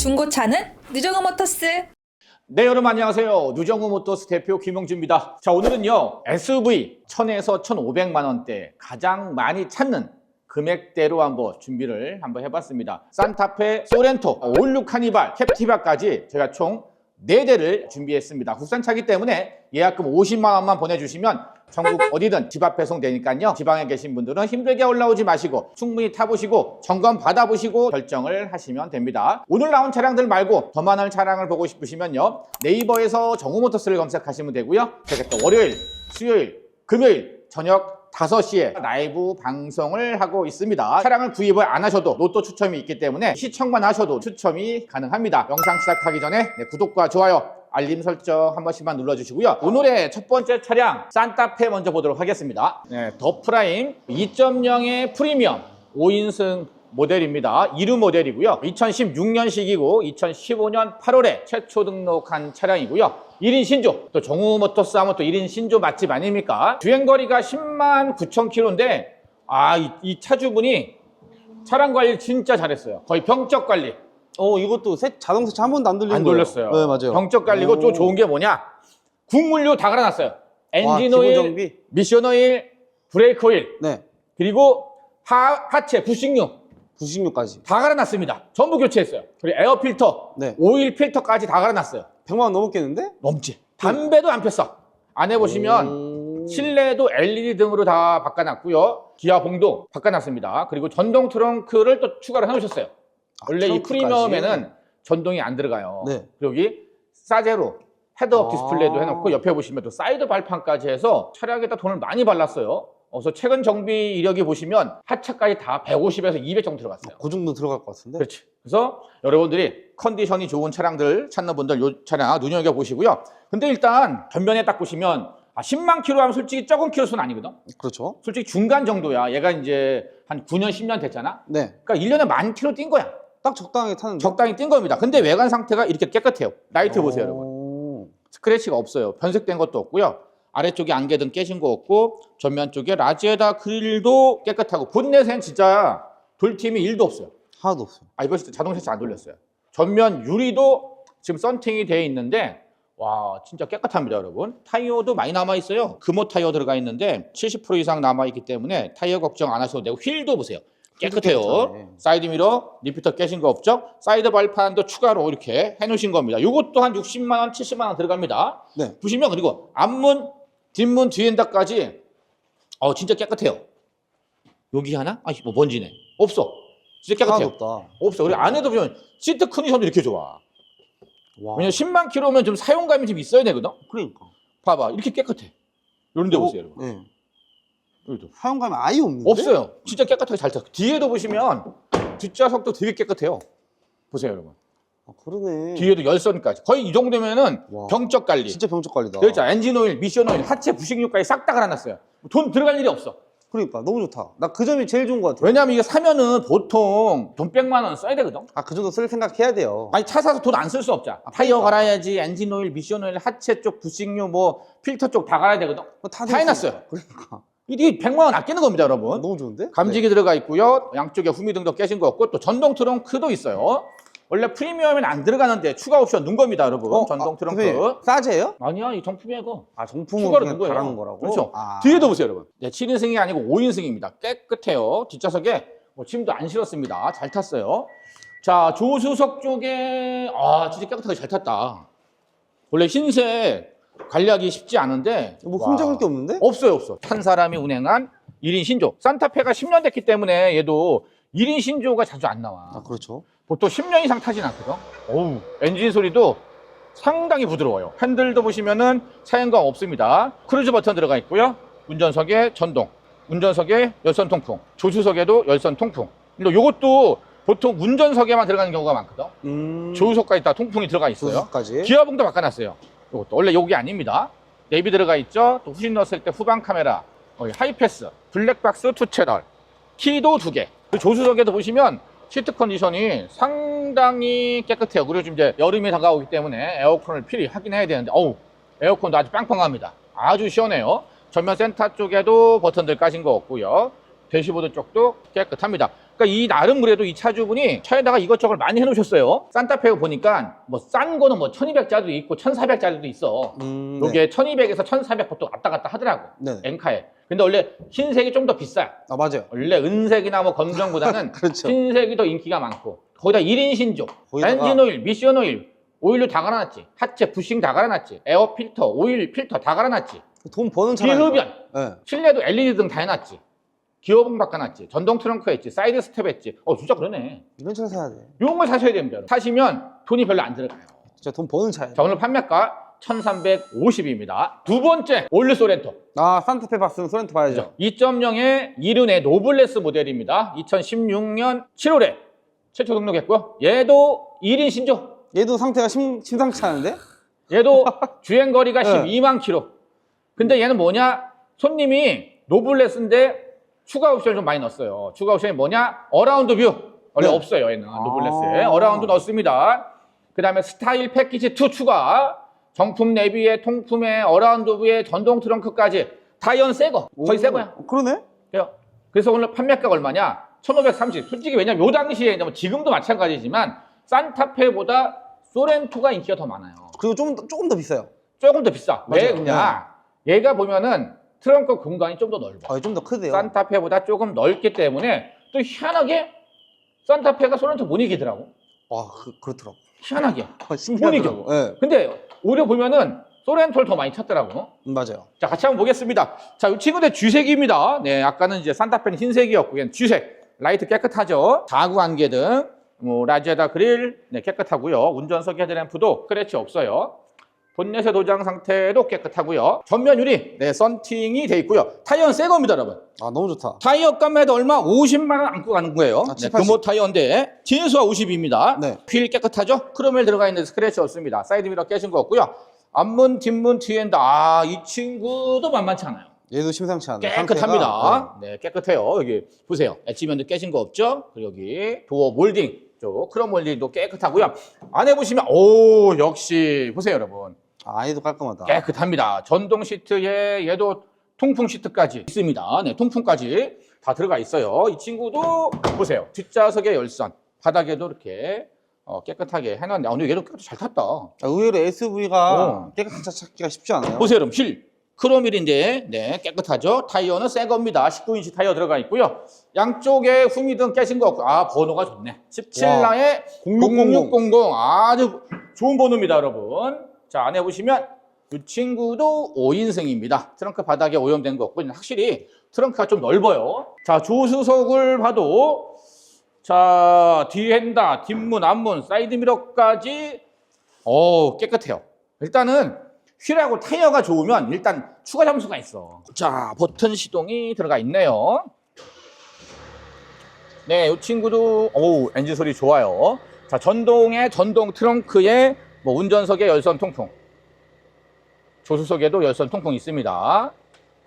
중고차는 느정우 모터스. 네, 여러분 안녕하세요. 누정우 모터스 대표 김용주입니다. 자, 오늘은요. SUV 1000에서 1500만 원대 가장 많이 찾는 금액대로 한번 준비를 한번 해봤습니다. 산타페, 소렌토, 516 카니발, 캡티바까지 제가 총 4대를 준비했습니다. 국산차기 때문에 예약금 50만 원만 보내주시면 전국 어디든 집 앞 배송되니까요. 지방에 계신 분들은 힘들게 올라오지 마시고 충분히 타보시고 점검 받아보시고 결정을 하시면 됩니다. 오늘 나온 차량들 말고 더 많은 차량을 보고 싶으시면요. 네이버에서 정우모터스를 검색하시면 되고요. 제가 또 월요일, 수요일, 금요일 저녁 5시에 라이브 방송을 하고 있습니다. 차량을 구입을 안 하셔도 로또 추첨이 있기 때문에 시청만 하셔도 추첨이 가능합니다. 영상 시작하기 전에 네, 구독과 좋아요, 알림 설정 한 번씩만 눌러주시고요. 오늘의 첫 번째 차량 산타페 먼저 보도록 하겠습니다. 네, 더 프라임 2.0의 프리미엄 5인승 모델입니다. 2루 모델이고요. 2016년식이고 2015년 8월에 최초 등록한 차량이고요. 1인 신조, 또 정우 모터스 하면 또 1인 신조 맛집 아닙니까? 주행거리가 10만 9천 킬로인데 아, 이, 이 차주분이 차량 관리 진짜 잘했어요. 거의 병적 관리. 어 이것도 새 자동 세차 한 번도 안 돌린 안. 돌렸어요. 네 맞아요. 병적 관리고 또 오. 좋은 게 뭐냐? 국물류 다 갈아놨어요. 와, 엔진 기본 오일, 정비. 미션 오일, 브레이크 오일, 네 그리고 하, 하체, 부식류 96까지. 다 갈아놨습니다. 전부 교체했어요. 그리고 에어 필터, 네. 오일 필터까지 다 갈아놨어요. 100만 원 넘었겠는데? 넘지. 담배도 안 폈어. 안에 보시면 오. 실내도 LED 등으로 다 바꿔놨고요. 기아 봉도 바꿔놨습니다. 그리고 전동 트렁크를 또 추가로 해놓으셨어요. 원래 이 트렁크까지? 프리미엄에는 전동이 안 들어가요. 네. 그리고 여기 사제로 헤드업 아. 디스플레이도 해놓고 옆에 보시면 또 사이드 발판까지 해서 차량에다 돈을 많이 발랐어요. 그래서 최근 정비 이력이 보시면 하차까지 다 150에서 200 정도 들어갔어요. 그 정도 들어갈 것 같은데? 그렇지. 그래서 여러분들이 컨디션이 좋은 차량들 찾는 분들 이 차량 눈여겨 보시고요. 근데 일단 전면에 딱 보시면 아, 10만 킬로 하면 솔직히 적은 킬로 수는 아니거든. 그렇죠. 솔직히 중간 정도야. 얘가 이제 한 9년, 10년 됐잖아. 네. 그러니까 1년에 만 킬로 뛴 거야. 딱 적당하게 타는데. 적당히 뛴 겁니다. 근데 외관 상태가 이렇게 깨끗해요. 라이트 보세요, 여러분. 오. 스크래치가 없어요. 변색된 것도 없고요. 아래쪽에 안개등 깨진 거 없고 전면 쪽에 라지에다 그릴도 깨끗하고 본넷엔 진짜 돌팀이 1도 없어요. 하나도 없어요. 아 이거 진짜 자동 세차 안 돌렸어요. 전면 유리도 지금 썬팅이 되어 있는데 와 진짜 깨끗합니다 여러분. 타이어도 많이 남아 있어요. 금호 타이어 들어가 있는데 70% 이상 남아 있기 때문에 타이어 걱정 안 하셔도 되고 휠도 보세요. 깨끗해요. 깨끗하네. 사이드 미러, 리피터 깨진 거 없죠? 사이드 발판도 추가로 이렇게 해놓으신 겁니다. 이것도 한 60만 원, 70만 원 들어갑니다. 네. 보시면 그리고 앞문, 뒷문, 뒤엔다까지 어 진짜 깨끗해요. 여기 하나? 아이 뭐 먼지네. 없어. 진짜 깨끗해요. 없다. 없어. 그리고 안에도 보면 시트 컨디션도 이렇게 좋아. 와. 왜냐면 10만 킬로면 좀 사용감이 좀 있어야 되거든. 그러니까. 봐봐, 이렇게 깨끗해. 이런 데 오, 보세요, 여러분. 네. 여기도. 사용감이 아예 없는데? 없어요. 진짜 깨끗하게 잘 타. 뒤에도 보시면 뒷좌석도 되게 깨끗해요. 보세요, 여러분. 아, 그러네. 뒤에도 열선까지. 거의 이 정도면은 와. 병적 관리. 진짜 병적 관리다. 여기 있잖아. 엔진 오일, 미션 오일, 하체 부식류까지 싹 다 갈아놨어요. 돈 들어갈 일이 없어. 그러니까 너무 좋다. 나 그 점이 제일 좋은 것 같아. 왜냐면 이게 사면은 보통 돈 100만 원 써야 되거든. 아, 그 정도 쓸 생각해야 돼요. 아니 차 사서 돈 안 쓸 수 없잖아. 아, 타이어 그러니까. 갈아야지, 엔진 오일, 미션 오일, 하체 쪽 부식류, 뭐 필터 쪽 다 갈아야 되거든. 다 다 해놨어요. 그러니까. 이게 100만 원 아끼는 겁니다, 여러분. 너무 좋은데? 감지기 들어가 있고요. 양쪽에 후미등도 깨진 거 없고 또 전동 트렁크도 있어요. 원래 프리미엄에는 안 들어가는데 추가 옵션 넣은 겁니다, 여러분. 어, 전동 아, 트렁크. 대표님, 싸제예요? 아니야, 이 정품이야 이거. 아, 정품으로 추가로 그냥 넣은 거예요. 달아놓은 거라고? 그렇죠. 아. 뒤에도 보세요, 여러분. 네, 7인승이 아니고 5인승입니다. 깨끗해요. 뒷좌석에 뭐 침도 안 실었습니다. 잘 탔어요. 자, 조수석 쪽에 아, 진짜 깨끗하게 잘 탔다. 원래 흰색 관리하기 쉽지 않은데 뭐 와. 흠잡을 게 없는데? 없어요, 없어. 한 사람이 운행한 1인 신조. 산타페가 10년 됐기 때문에 얘도 1인 신조가 자주 안 나와. 아, 그렇죠. 보통 10년 이상 타진 않거든. 어우, 엔진 소리도 상당히 부드러워요. 핸들도 보시면은 사용감 없습니다. 크루즈 버튼 들어가 있고요. 운전석에 전동, 운전석에 열선 통풍, 조수석에도 열선 통풍. 근데 이것도 보통 운전석에만 들어가는 경우가 많거든. 음. 조수석까지 다 통풍이 들어가 있어요. 조수까지. 기어봉도 바꿔놨어요. 이것도 원래 여기 아닙니다. 내비 들어가 있죠. 또 후진 넣었을 때 후방 카메라, 어, 하이패스, 블랙박스 투 채널, 키도 두 개. 그 조수석에도 보시면 시트 컨디션이 상당히 깨끗해요. 그리고 지금 이제 여름이 다가오기 때문에 에어컨을 필히 확인해야 되는데, 어우, 에어컨도 아주 빵빵합니다. 아주 시원해요. 전면 센터 쪽에도 버튼들 까진 거 없고요. 대시보드 쪽도 깨끗합니다. 그러니까 이 나름 그래도 이 차주분이 차에다가 이것저것 많이 해놓으셨어요. 산타페 보니까 뭐 싼 거는 뭐 1200짜리도 있고 1400짜리도 있어. 음, 네. 요게 1200에서 1400 보통 왔다 갔다 하더라고. 네. 엔카에. 근데 원래 흰색이 좀 더 비싸. 아 맞아요. 원래 은색이나 뭐 검정보다는 그렇죠. 흰색이 더 인기가 많고 거기다 1인 신조, 거기다가- 엔진 오일, 미션 오일, 오일도 다 갈아놨지. 하체 부싱 다 갈아놨지. 에어 필터, 오일 필터 다 갈아놨지. 돈 버는 차라. 비흡연, 네. 실내도 LED 등 다 해놨지. 기어봉 바꿔놨지. 전동 트렁크 했지. 사이드 스텝 했지. 어 진짜 그러네. 이런 차 사야 돼. 이런 걸 사셔야 됩니다. 사시면 돈이 별로 안 들어가요. 진짜 돈 버는 차야. 자 오늘 판매가 1350입니다. 두 번째 올류 소렌토. 아 산타페 봤으면 소렌토 봐야죠. 2.0의 이륜의 노블레스 모델입니다. 2016년 7월에 최초 등록했고요. 얘도 1인 신조. 얘도 상태가 심, 심상치 않은데? 얘도 주행 거리가 네. 12만 킬로. 근데 얘는 뭐냐? 손님이 노블레스인데 추가 옵션을 좀 많이 넣었어요. 추가 옵션이 뭐냐? 어라운드 뷰. 원래 네. 없어요, 얘는 노블레스에. 아. 어라운드 넣었습니다. 그 다음에 스타일 패키지 2 추가. 정품 내비에 통품에 어라운드 뷰에 전동 트렁크까지 다이언 새거. 거의 새 거야. 오, 그러네? 그래요. 그래서 오늘 판매가가 얼마냐? 1530. 솔직히 왜냐면 요 당시에 뭐 지금도 마찬가지지만 산타페보다 소렌토가 인기가 더 많아요. 그리고 좀 더- 조금 더 비싸요. 조금 더 비싸. 왜 맞아요. 그냥 얘가 보면은 트렁크 공간이 좀 더 넓어. 아, 좀더 크대요. 산타페보다 조금 넓기 때문에 또 희한하게 산타페가 소렌토 못 이기더라고. 와, 그, 그렇더라고. 희한하게. 아, 신기하더라고. 예. 근데 오히려 보면은 소렌토를 더 많이 찾더라고. 음, 맞아요. 자, 같이 한번 보겠습니다. 자, 이 친구들 주색입니다. 네, 아까는 이제 산타페는 흰색이었고, 얘는 주색. 라이트 깨끗하죠. 가구 안개 등, 뭐, 라지에다 그릴, 네, 깨끗하고요. 운전석 헤드램프도 스크래치 없어요. 본넷의 도장 상태도 깨끗하고요. 전면 유리, 네, 썬팅이 돼 있고요. 타이어는 새 겁니다, 여러분. 아, 너무 좋다. 타이어 값매도 얼마? 50만 원 안고 가는 거예요. 아, 네, 7, 80. 금호 타이어인데 진수가 50입니다. 네. 휠 깨끗하죠? 크로멜 들어가 있는데 스크래치 없습니다. 사이드 미러 깨진 거 없고요. 앞문, 뒷문, 뒤엔다. 아, 이 친구도 만만치 않아요. 얘도 심상치 않아요. 깨끗합니다. 상태가. 네, 깨끗해요. 여기 보세요. 엣지면도 깨진 거 없죠? 그리고 여기 도어 몰딩 쪽 크롬 몰딩도 깨끗하고요. 안에 보시면 오 역시 보세요, 여러분. 아, 얘도 깔끔하다. 깨끗합니다. 전동 시트에 얘도 통풍 시트까지 있습니다. 네, 통풍까지 다 들어가 있어요. 이 친구도 보세요. 뒷좌석에 열선, 바닥에도 이렇게 어, 깨끗하게 해놨네. 아, 근데 얘도 깨끗 잘 탔다. 아, 의외로 SUV가 어. 깨끗한 차 찾기가 쉽지 않아요. 보세요, 여러분. 휠. 크로밀인데, 네, 깨끗하죠. 타이어는 새 겁니다. 19인치 타이어 들어가 있고요. 양쪽에 후미등 깨진 거 없고, 아, 번호가 좋네. 17라에 0600. 0600. 아주 좋은 번호입니다, 여러분. 자, 안에 보시면 이 친구도 5인승입니다. 트렁크 바닥에 오염된 거 없고, 확실히 트렁크가 좀 넓어요. 자, 조수석을 봐도, 자, 뒤엔다, 뒷문, 앞문, 사이드 미러까지, 어 깨끗해요. 일단은 휠하고 타이어가 좋으면 일단 추가 점수가 있어. 자, 버튼 시동이 들어가 있네요. 네, 이 친구도 오 엔진 소리 좋아요. 자, 전동에 전동 트렁크에 뭐 운전석에 열선 통풍, 조수석에도 열선 통풍 있습니다.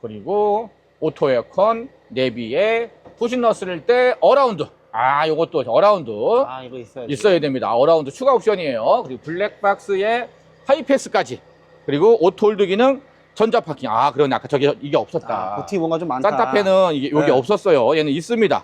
그리고 오토 에어컨, 내비에 푸신 넣었을 때 어라운드. 아, 요것도 어라운드 아, 이거 있어야 있어야 됩니다. 어라운드 추가 옵션이에요. 그리고 블랙박스에 하이패스까지. 그리고 오토홀드 기능, 전자 파킹. 아, 그러네. 아까 저기 이게 없었다. 아, 버튼이 뭔가 좀 많다. 산타페는 이게 여기 네. 없었어요. 얘는 있습니다.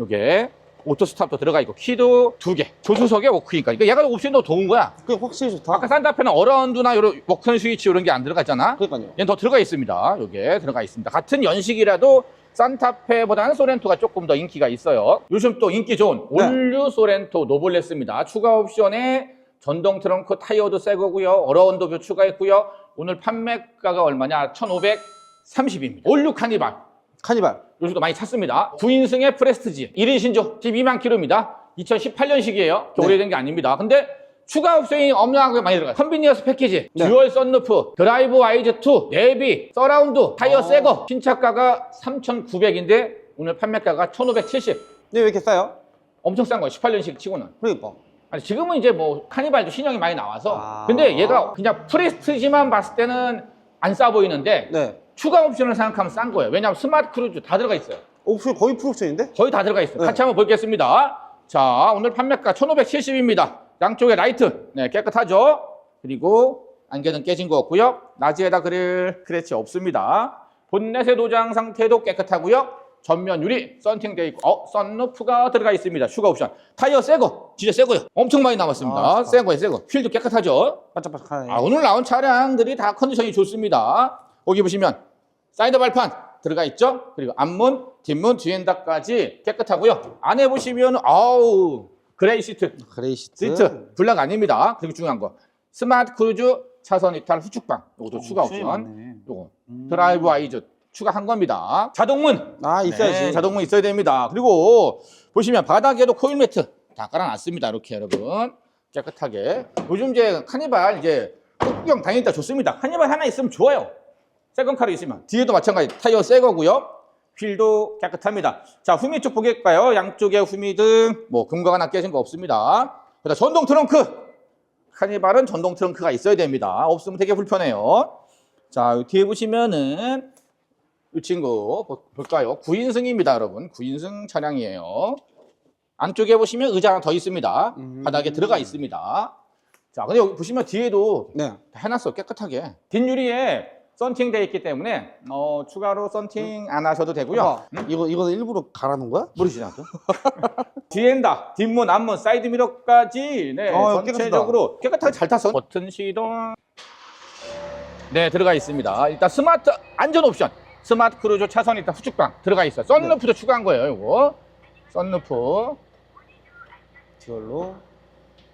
요게 오토 스탑도 들어가 있고 키도 두 개. 조수석에 워크니까. 이거 얘가 옵션도 좋은 거야. 그게 확실히 좋다. 아까 산타페는 어라운드나 이런 워크 스위치 이런 게 안 들어갔잖아. 그러니까요. 얘는 더 들어가 있습니다. 요게 들어가 있습니다. 같은 연식이라도 산타페보다는 소렌토가 조금 더 인기가 있어요. 요즘 또 인기 좋은 네. 올류 소렌토 노블레스입니다. 추가 옵션에 전동 트렁크 타이어도 새 거고요. 어라운드 뷰 추가했고요. 오늘 판매가가 얼마냐? 1,530입니다. 올류 카니발. 카니발. 요즘도 많이 찾습니다. 9인승의 프레스티지 1인 신조 12만 킬로입니다. 2018년식이에요. 네. 오래된 게 아닙니다. 근데 추가 옵션이 엄청나게 많이 들어가요. 컨비니언스 패키지, 네. 듀얼 썬루프, 드라이브 와이즈 2, 내비, 서라운드, 타이어 어. 새거. 신차가가 3,900인데 오늘 판매가가 1,570. 근데 왜 이렇게 싸요? 엄청 싼 거예요. 18년식 치고는. 그러니까. 아니, 지금은 이제 뭐 카니발도 신형이 많이 나와서 아. 근데 얘가 그냥 프레스티지만 봤을 때는 안 싸 보이는데 네. 추가 옵션을 생각하면 싼 거예요. 왜냐하면 스마트 크루즈 다 들어가 있어요. 옵션 거의 풀옵션인데? 거의 다 들어가 있어요. 네. 같이 한번 보겠습니다. 자, 오늘 판매가 1,570입니다. 양쪽에 라이트, 네, 깨끗하죠? 그리고 안개는 깨진 거 없고요. 나지에다 그릴 크래치 없습니다. 본넷의 도장 상태도 깨끗하고요. 전면 유리 썬팅돼 있고 어 썬루프가 들어가 있습니다. 추가 옵션. 타이어 새 거 진짜 새 거요. 엄청 많이 남았습니다. 아, 새 거예요, 새 거. 휠도 깨끗하죠. 반짝반짝하네. 아, 오늘 나온 차량들이 다 컨디션이 좋습니다. 거기 보시면 사이드 발판 들어가 있죠. 그리고 앞문, 뒷문, 뒤엔다까지 깨끗하고요. 안에 보시면 아우 그레이 시트, 그레이 시트. 시트 블랙 아닙니다. 그리고 중요한 거 스마트 크루즈 차선 이탈 후축방 이것도 어, 추가 옵션이 옵션. 요거 음. 드라이브 아이즈 추가한 겁니다. 자동문 아 있어야지. 네, 자동문 있어야 됩니다. 그리고 보시면 바닥에도 코일 매트 다 깔아놨습니다. 이렇게 여러분 깨끗하게. 요즘 이제 카니발 이제 구경 다니니까 좋습니다. 카니발 하나 있으면 좋아요. 세컨 카로 있으면 뒤에도 마찬가지 타이어 새 거고요. 휠도 깨끗합니다. 자 후미 쪽 보겠까요? 양쪽에 후미 등 뭐 금가 하나 깨진 거 없습니다. 그다음 전동 트렁크 카니발은 전동 트렁크가 있어야 됩니다. 없으면 되게 불편해요. 자 뒤에 보시면은 이 친구 보- 볼까요? 9인승입니다, 여러분. 9인승 차량이에요. 안쪽에 보시면 의자 하나 더 있습니다. 음. 바닥에 들어가 있습니다. 자, 근데 여기 보시면 뒤에도 네. 다 해놨어, 깨끗하게. 뒷유리에 썬팅 되어 있기 때문에 어, 추가로 썬팅 안 하셔도 되고요. 아빠, 이거 이거는 일부러 갈아 놓은 거야? 모르시죠? 뒤엔다, 뒷문, 앞문, 사이드 미러까지 네, 어, 전체적으로 깨끗하게 잘 탔어. 버튼 시동 네 들어가 있습니다. 일단 스마트 안전 옵션, 스마트 크루즈 차선 이탈 후축방 들어가 있어. 요 썬루프도 추가한 거예요. 이거 썬루프, 듀얼로.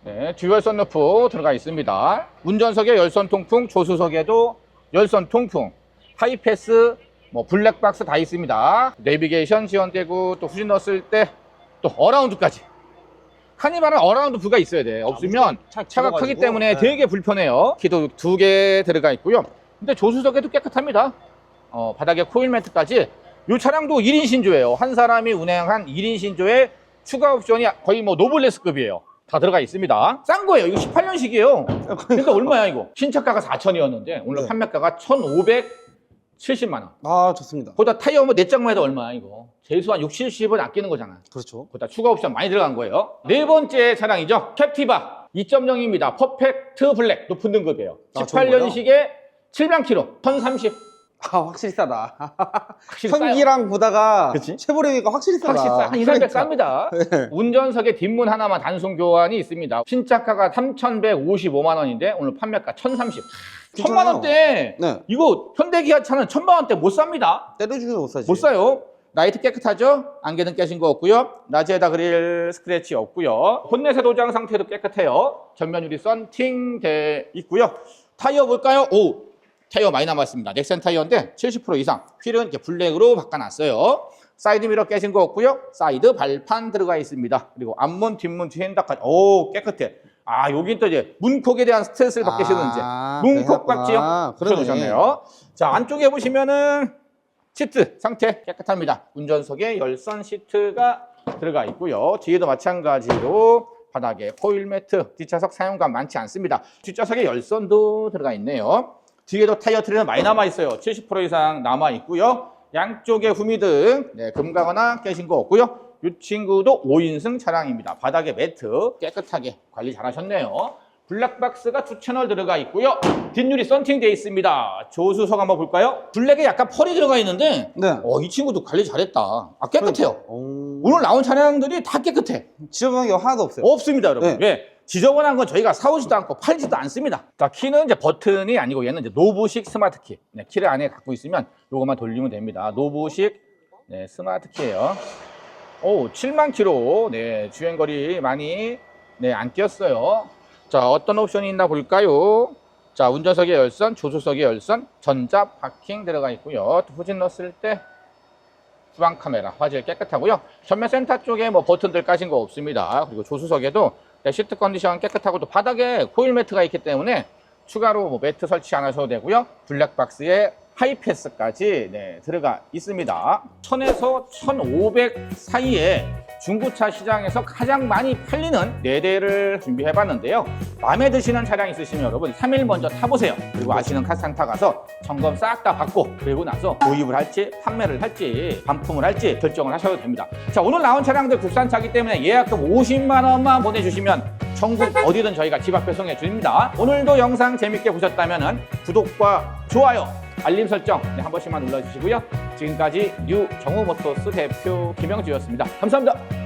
네 듀얼 썬루프 들어가 있습니다. 운전석에 열선 통풍, 조수석에도 열선 통풍, 하이패스, 뭐 블랙박스 다 있습니다. 내비게이션 지원되고 또 후진 넣었을 때 또 어라운드까지. 카니발은 어라운드 부가 있어야 돼. 없으면 차 차가 크기. 때문에 네. 되게 불편해요. 키도 두 개 들어가 있고요. 근데 조수석에도 깨끗합니다. 어, 바닥에 코일 매트까지. 이 차량도 1인 신조예요. 한 사람이 운행한 1인 신조에 추가 옵션이 거의 뭐 노블레스급이에요. 다 들어가 있습니다. 싼 거예요. 이거 18년식이에요. 그러니까 얼마야 이거? 신차가가 4천이었는데 오늘 네. 판매가가 1,570만 원. 아 좋습니다. 거기다 타이어 뭐 4장만 해도 얼마야 이거? 최소 한 60, 70은 아끼는 거잖아. 그렇죠. 거기다 추가 옵션 많이 들어간 거예요. 네 번째 차량이죠. 캡티바 2.0입니다. 퍼펙트 블랙 높은 등급이에요. 아, 좋은 18년식에 7만 킬로, 1030. 아 확실히 싸다. 확실히 싸요. 현기랑 보다가 그치? 쉐보레니까 확실히 싸다. 확실히 싸. 한 2, 300 그러니까. 쌉니다. 네. 운전석에 뒷문 하나만 단순 교환이 있습니다. 신차가가 3,155만 원인데 오늘 판매가 1,030. 괜찮아요. 1,000만 원대. 네. 이거 현대기아 차는 1,000만 원대 못 삽니다. 때려주기도 못 사지. 못 사요. 라이트 깨끗하죠? 안개는 깨진 거 없고요. 라지에다 그릴 스크래치 없고요. 본넷의 도장 상태도 깨끗해요. 전면 유리 썬팅 돼 있고요. 타이어 볼까요? 오, 타이어 많이 남았습니다. 넥센 타이어인데 70% 이상. 휠은 이렇게 블랙으로 바꿔놨어요. 사이드 미러 깨진 거 없고요. 사이드 발판 들어가 있습니다. 그리고 앞문, 뒷문, 뒤엔다까지. 오, 깨끗해. 아, 여기 또 이제 문콕에 대한 스트레스를 이제 아, 문콕. 해놨구나. 그러네. 붙여놓으셨네요. 자, 안쪽에 보시면은 시트 상태 깨끗합니다. 운전석에 열선 시트가 들어가 있고요. 뒤에도 마찬가지로 바닥에 코일 매트, 뒷좌석 사용감 많지 않습니다. 뒷좌석에 열선도 들어가 있네요. 뒤에도 타이어 트레는 많이 남아 있어요. 70% 이상 남아 있고요. 양쪽에 후미 등 네, 금가거나 깨진 거 없고요. 이 친구도 5인승 차량입니다. 바닥에 매트 깨끗하게 관리 잘 하셨네요. 블랙박스가 두 채널 들어가 있고요. 뒷유리 썬팅 되어 있습니다. 조수석 한번 볼까요? 블랙에 약간 펄이 들어가 있는데 네. 어, 이 친구도 관리 잘했다. 아, 깨끗해요. 오. 오늘 나온 차량들이 다 깨끗해. 지저분한 게 하나도 없어요. 없습니다, 여러분. 네. 왜? 지저분한 건 저희가 사오지도 않고 팔지도 않습니다. 자, 키는 이제 버튼이 아니고 얘는 이제 노브식 스마트 키. 네, 키를 안에 갖고 있으면 요것만 돌리면 됩니다. 노브식 네, 스마트 키예요. 오, 7만 킬로. 네, 주행 거리 많이 네, 안 뛰었어요. 자, 어떤 옵션이 있나 볼까요? 자, 운전석에 열선, 조수석에 열선, 전자 파킹 들어가 있고요. 또 후진 넣었을 때 후방 카메라 화질 깨끗하고요. 전면 센터 쪽에 뭐 버튼들 까진 거 없습니다. 그리고 조수석에도 네, 시트 컨디션 깨끗하고 또 바닥에 코일 매트가 있기 때문에 추가로 뭐 매트 설치 안 하셔도 되고요. 블랙박스에 하이패스까지 네, 들어가 있습니다. 1000에서 1500 사이에 중고차 시장에서 가장 많이 팔리는 4대를 준비해 봤는데요. 마음에 드시는 차량 있으시면 여러분 3일 먼저 타보세요. 그리고 아시는 카센터 가서 점검 싹 다 받고 그리고 나서 도입을 할지 판매를 할지 반품을 할지 결정을 하셔도 됩니다. 자 오늘 나온 차량들 국산차기 때문에 예약금 50만 원만 보내주시면 전국 어디든 저희가 집 앞에 배송해 드립니다. 오늘도 영상 재밌게 보셨다면 구독과 좋아요, 알림 설정 네, 한 번씩만 눌러주시고요. 지금까지 뉴정우 모터스 대표 김영주였습니다. 감사합니다.